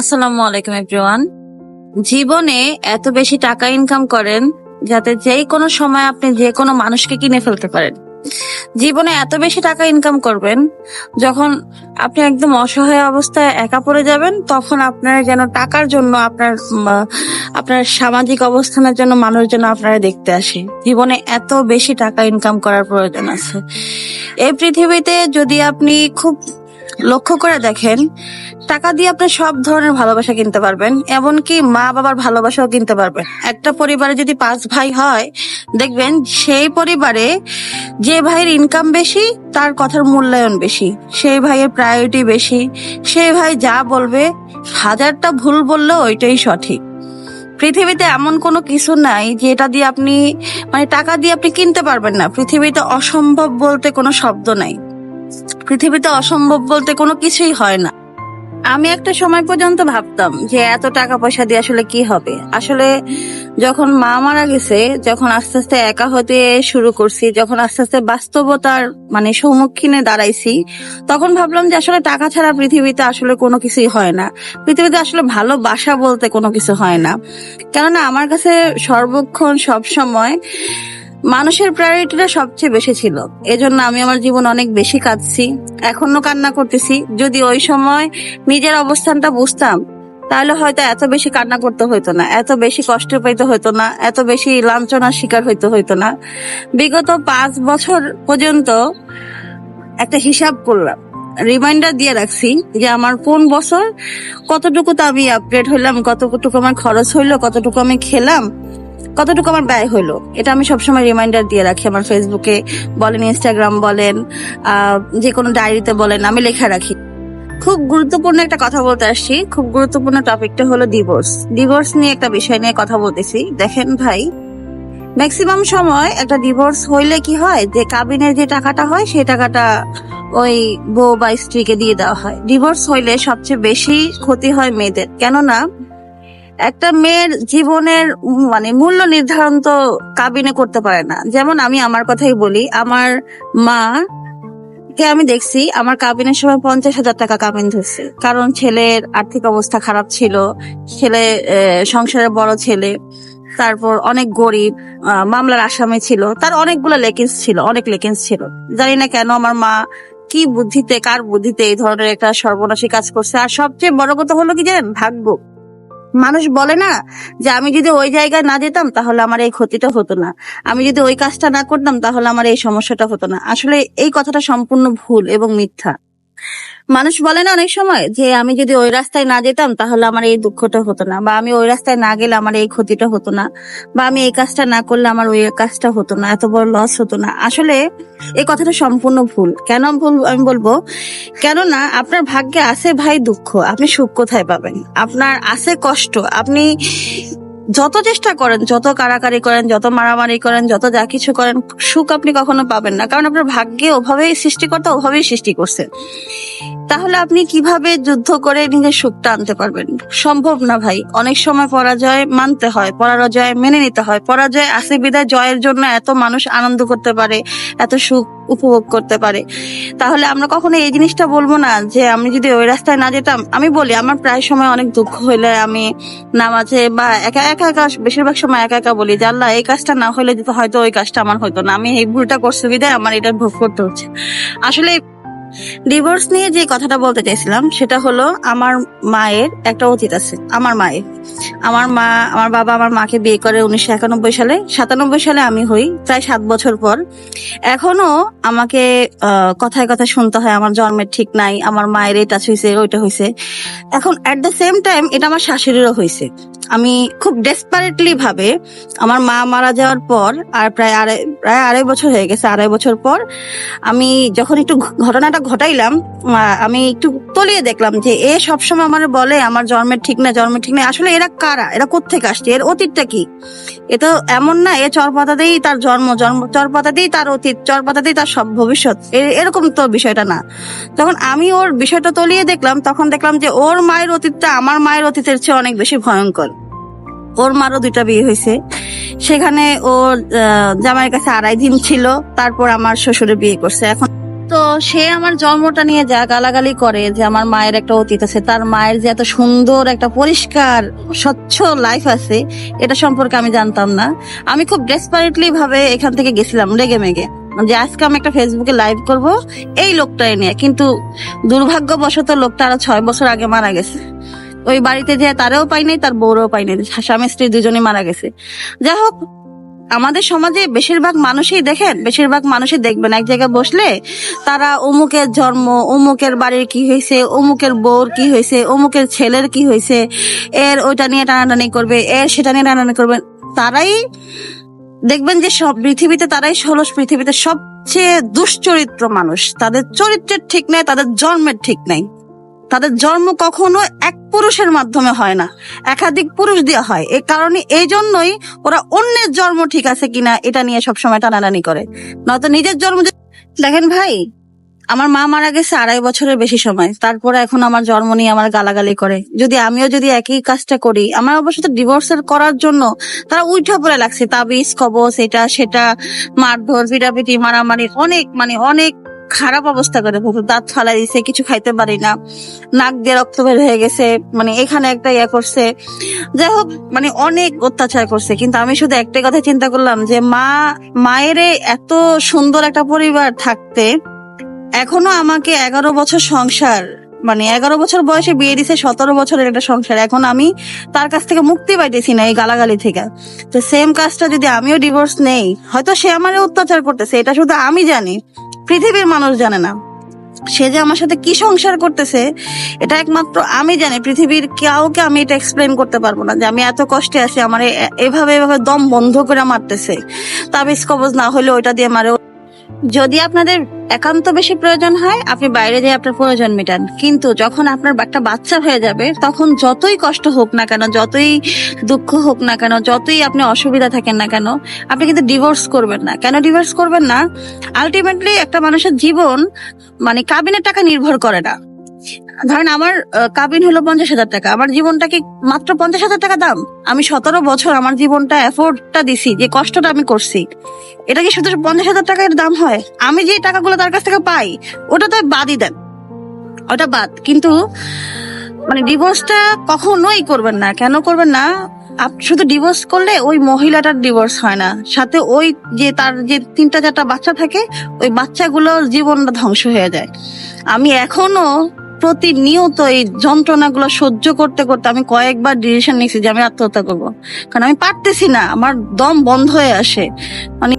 আসসালামু আলাইকুম এভরিওয়ান জীবনে এত বেশি টাকা ইনকাম করেন যাতে যে কোনো সময় আপনি যে কোনো মানুষকে কিনে ফেলতে পারেন। জীবনে এত বেশি টাকা ইনকাম করবেন, যখন আপনি একদম অসহায় অবস্থায় একা পড়ে যাবেন, তখন আপনার যেন টাকার জন্য আপনার আপনার সামাজিক অবস্থানের জন্য মানুষ যেন আপনারা দেখতে আসে। জীবনে এত বেশি টাকা ইনকাম করার প্রয়োজন আছে। এই পৃথিবীতে যদি আপনি খুব লক্ষ্য করে দেখেন, টাকা দিয়ে আপনি সব ধরনের ভালোবাসা কিনতে পারবেন, এমনকি মা বাবার ভালোবাসাও কিনতে পারবেন। একটা পরিবারে যদি পাঁচ ভাই হয়, দেখবেন সেই পরিবারে যে ভাইয়ের ইনকাম বেশি, তার কথার মূল্যায়ন বেশি, সেই ভাইয়ের প্রায়োরিটি বেশি, সেই ভাই যা বলবে, হাজারটা ভুল বললেও ওইটাই সঠিক। পৃথিবীতে এমন কোনো কিছু নাই যেটা দিয়ে আপনি মানে টাকা দিয়ে আপনি কিনতে পারবেন না। পৃথিবীতে অসম্ভব বলতে কোনো শব্দ নাই। পৃথিবীতে অসম্ভব বলতে কোনো কিছুই হয় না। আমি একটা সময় পর্যন্ত ভাবতাম যে এত টাকা পয়সা দিয়ে আসলে কি হবে। আসলে যখন মা মারা গেছে, যখন আস্তে আস্তে একা হতে শুরু করছি, যখন আস্তে আস্তে বাস্তবতার মানে সম্মুখীনে দাঁড়াইছি, তখন ভাবলাম যে আসলে টাকা ছাড়া পৃথিবীতে আসলে কোনো কিছুই হয় না। পৃথিবীতে আসলে ভালোবাসা বলতে কোনো কিছু হয় না। কেননা আমার কাছে সর্বক্ষণ সব সময় মানুষের প্রায়োরিটিটা সবচেয়ে বেশি ছিল। এজন্য আমি আমার জীবন অনেক বেশি কাঁদছি। এখনও কান্না করতেছি। যদি ওই সময় নিজের অবস্থানটা বুঝতাম, তাহলে হয়তো এত বেশি কান্না করতে হইতো না, এত বেশি কষ্ট পাইতে হইতো না, এত বেশি লাঞ্ছনার শিকার হইতে হইতো না। বিগত পাঁচ বছর পর্যন্ত একটা হিসাব করলাম রিমাইন্ডার দিয়ে রাখছি যে আমার কোন বছর কতটুকু তো আমি আপগ্রেড হইলাম, কতটুকু আমার খরচ হইল, কতটুকু আমি খেলাম কতটুকু আমার ব্যয় হলো এটা আমি সবসময় রিমাইন্ডার দিয়ে রাখি আমার ফেসবুকে বলেন ইনস্টাগ্রাম বলেন যে কোনো ডায়েরিতে বলেন, আমি লেখা রাখি। খুব গুরুত্বপূর্ণ একটা কথা বলতে আসছি, খুব গুরুত্বপূর্ণ টপিকটা হলো ডিভোর্স ডিভোর্স নিয়ে একটা বিষয় নিয়ে কথা বলতেছি, দেখেন ভাই। ম্যাক্সিমাম সময় একটা ডিভোর্স হইলে কি হয়, যে কাবিনের যে টাকাটা হয়, সেই টাকাটা ওই বউ বা স্ত্রীকে দিয়ে দেওয়া হয়। ডিভোর্স হইলে সবচেয়ে বেশি ক্ষতি হয় মেয়েদের, কেননা একটা মেয়ের জীবনের মানে মূল্য নির্ধারণ তো কাবিনে করতে পারে না। যেমন আমি আমার কথাই বলি, আমার মা কে আমি দেখছি, আমার কাবিনের সময় পঞ্চাশ হাজার টাকা কাবিন ধরছে। কারণ ছেলের আর্থিক অবস্থা খারাপ ছিল, ছেলে সংসারের বড় ছেলে, তারপর অনেক গরিব মামলার আসামি ছিল, তার অনেকগুলো লেকেন্স ছিল, অনেক লেকেন্স ছিল। জানি না কেন আমার মা কি বুদ্ধিতে, কার বুদ্ধিতে এই ধরনের একটা সর্বনাশী কাজ করছে। আর সবচেয়ে বড় কথা হলো কি জানেন? ভাগ্য। মানুষ বলে না যে আমি যদি ওই জায়গায় না যেতাম তাহলে আমার এই ক্ষতিটা হতো না। আমি যদি ওই কাজটা না করতাম তাহলে আমার এই সমস্যাটা হতো না। আসলে এই কথাটা সম্পূর্ণ ভুল এবং মিথ্যা। মানুষ বলে না অনেক সময় যে আমি যদি ওই রাস্তায় না যেতাম তাহলে আমার এই দুঃখটা হতো না, বা আমি ওই রাস্তায় না গেলে আমার এই ক্ষতিটা হতো না, বা আমি এই কাজটা না করলে আমার ওই কাজটা হতো না, এত বড় লস হতো না। আসলে এই কথাটা সম্পূর্ণ ভুল। কেন ভুল আমি বলব? কেননা আপনার ভাগ্যে আছে ভাই দুঃখ, আপনি সুখ কোথায় পাবেন? আপনার আছে কষ্ট, আপনি যত চেষ্টা করেন, যত কারাকারি করেন, যত মারামারি করেন, যত যা কিছু করেন, সুখ আপনি কখনো পাবেন না। কারণ আপনার ভাগ্যে ওভাবেই সৃষ্টিকর্তা ওভাবেই সৃষ্টি করছে। তাহলে আপনি কীভাবে যুদ্ধ করে নিজের সুখটা আনতে পারবেন? সম্ভব না ভাই। অনেক সময় পরাজয় মানতে হয়, পরাজয় মেনে নিতে হয়। পরাজয় আসে বিদায় জয়ের জন্য এত মানুষ আনন্দ করতে পারে, এত সুখ উপভোগ করতে পারে। তাহলে আমরা কখনো এই জিনিসটা বলব না যে আমি যদি ওই রাস্তায় না যেতাম, আমি বলি আমার প্রায় সময় অনেক দুঃখ হইলে আমি নামাজে বা একা একা একা বেশিরভাগ সময় একা একা বলি যে, আল্লাহ, এই কাজটা না হলে যেতে হয়তো ওই কাজটা আমার হতো না। আমি এই ভুলটা করছি বিদায় আমার এটা ভোগ করতে হচ্ছে। আসলে ডিভোর্স নিয়ে যে কথাটা বলতে চাইছিলাম, সেটা হলো আমার মায়ের একটা অতীত আছে। আমার মায়ের। আমার মা, আমার বাবা আমার মাকে বিয়ে করে উনিশশো একানব্বই সালে। সাতানব্বই সালে আমি হই, প্রায় সাত বছর পর। এখনও আমাকে কথায় কথায় শুনতে হয়, আমার জন্মের ঠিক নাই, আমার মায়ের এটা হয়েছে ওইটা হয়েছে এখন এট দ্য সেম টাইম এটা আমার শাশুড়িরও হয়েছে আমি খুব ডেসপারেটলি ভাবে আমার মা মারা যাওয়ার পর, আর প্রায় আড়াই প্রায় আড়াই বছর হয়ে গেছে, আড়াই বছর পর, আমি যখন একটু ঘটনাটা ঘটাইলাম আমি একটু তলিয়ে দেখলাম যে এ সবসময় আমার বলে, আমার জন্মের ঠিক না জন্মের ঠিক না আসলে এরা কারা? এরা কোত্থেকে আসছে? এর অতীতটা কি? এ তো এমন না, এ চরপাতাতেই তার জন্ম জন্ম, চরপাতাতেই তার অতীত, চরপাতাতেই তার সব ভবিষ্যৎ। এরকম তো বিষয়টা না। তখন আমি ওর বিষয়টা তলিয়ে দেখলাম, তখন দেখলাম যে ওর মায়ের অতীতটা আমার মায়ের অতীতের চেয়ে অনেক বেশি ভয়ঙ্কর। ওর মারও দুইটা বিয়ে হয়েছে। সেখানে ওর জামাইয়ের কাছে আড়াই দিন ছিল, তারপর আমার শ্বশুরে বিয়ে করছে। এখন তো সে আমার জন্মটা নিয়ে যা গালাগালি করে যে আমার মায়ের একটা অতীত আছে, তার মায়ের যে এত সুন্দর একটা পরিষ্কার, স্বচ্ছ লাইফ আছে, এটা সম্পর্কে আমি জানতাম না। আমি খুব ডেসপারেটলি ভাবে এখান থেকে গেছিলাম রেগে মেগে যে আজকে আমি একটা ফেসবুকে লাইভ করব, এই লোকটাই নিয়ে। কিন্তু দুর্ভাগ্যবশত লোকটা আরও ছয় বছর আগে মারা গেছে। ওই বাড়িতে যে তারও পাই নাই, তার বউরও পাই নাই। স্বামী স্ত্রী দুজনে মারা গেছে। যাই হোক আমাদের সমাজে বেশিরভাগ মানুষই দেখেন, বেশিরভাগ মানুষই দেখবেন। এক জায়গায় বসলে তারা অমুকের জন্ম, অমুকের বাড়ির কি হয়েছে, অমুকের বউর কি হয়েছে, অমুকের ছেলের কি হয়েছে, এর ওইটা নিয়ে টানাটানি করবে, এর সেটা নিয়ে টানাটানি করবে। তারাই দেখবেন যে সব পৃথিবীতে, তারাই ষোলশ পৃথিবীতে সবচেয়ে দুশ্চরিত্র মানুষ। তাদের চরিত্রের ঠিক নাই, তাদের জন্মের ঠিক নাই। তাদের জন্ম কখনো এক পুরুষের মাধ্যমে হয় না। একাধিক পুরুষ দিয়ে হয়। এই কারণে এই জন্যই ওরা অন্যের জন্ম ঠিক আছে কিনা এটা নিয়ে সবসময় টানাটানি করে। নয়তো নিজের জন্ম দেখেন ভাই, আমার মা মারা গেছে আড়াই বছরের বেশি সময়। তারপরে এখন আমার জন্ম নিয়ে আমার গালাগালি করে। যদি আমিও যদি একই কাজটা করি, আমার অবশ্য ডিভোর্সের করার জন্য তারা উঠে পড়ে লাগছে। তাবিজ, কবচ, এটা, সেটা, মারধর, পিটাপিটি, মারামারি, অনেক মানে অনেক খারাপ অবস্থা করে বহুত দাঁত ফালাই দিছে, কিছু খাইতে পারি না, নাক দিয়ে রক্ত বের হয়ে গেছে মানে এখানে একটা ইয়ে করছে। যাই হোক মানে অনেক অত্যাচার করছে, কিন্তু আমি শুধু একটাই কথা চিন্তা করলাম যে মা, মায়ের এত সুন্দর একটা পরিবার থাকতে, এখনও আমাকে এগারো বছর সংসার মানে এগারো বছর বয়সে বিয়ে দিছে, সতেরো বছরের একটা সংসার, এখন আমি তার কাছ থেকে মুক্তি পাইতেছি না এই গালাগালি থেকে। তো সেম কাজটা যদি আমিও ডিভোর্স নেই, হয়তো সে আমার অত্যাচার করতেছে, এটা শুধু আমি জানি। পৃথিবীর মানুষ জানে না। সে যে আমার সাথে কি সংসার করতেছে, এটা একমাত্র আমি জানি। পৃথিবীর কাউকে আমি এটা এক্সপ্লেন করতে পারব না যে আমি এত কষ্টে আছি, আমার এভাবে এভাবে দম বন্ধ করে মারতেছে। তাবিজ কবজ না হলে ওইটা দিয়ে মারে যদি আপনাদের একান্ত বেশি প্রয়োজন হয়, আপনি বাইরে যেয়ে আপনার প্রয়োজন মেটান কিন্তু যখন আপনার একটা বাচ্চা হয়ে যাবে, তখন যতই কষ্ট হোক না কেন, যতই দুঃখ হোক না কেন, যতই আপনি অসুবিধা থাকেন না কেন, আপনি কিন্তু ডিভোর্স করবেন না। কেন ডিভোর্স করবেন না? আলটিমেটলি একটা মানুষের জীবন মানে কাবিনের টাকা নির্ভর করে না। ধরেন আমার কাবিন হলো পঞ্চাশ হাজার টাকা। আমার জীবনটা কি মাত্র পঞ্চাশ হাজার টাকা দাম। আমি সতেরো বছর আমার জীবনটা এফোর্টটা দিছি, যে কষ্টটা আমি করছি। এটা কি শুধু পঞ্চাশ হাজার টাকার দাম হয়? আমি যে টাকাগুলো তার কাছ থেকে পাই, ওটা তো বাদই দেন। ওটা বাদ। কিন্তু মানে ডিভোর্সটা কখনোই করবেন না। কেন করবেন না? শুধু ডিভোর্স করলে ওই মহিলাটার ডিভোর্স হয় না। সাথে ওই যে তার যে তিনটা চারটা বাচ্চা থাকে, ওই বাচ্চাগুলোর জীবনটা ধ্বংস হয়ে যায়। আমি এখনও প্রতিনিয়ত এই যন্ত্রণাগুলো সহ্য করতে করতে আমি কয়েকবার ডিসিশন নিয়েছি যে আমি আত্মহত্যা করব। কারণ আমি পারতেছি না, আমার দম বন্ধ হয়ে আসে। মানে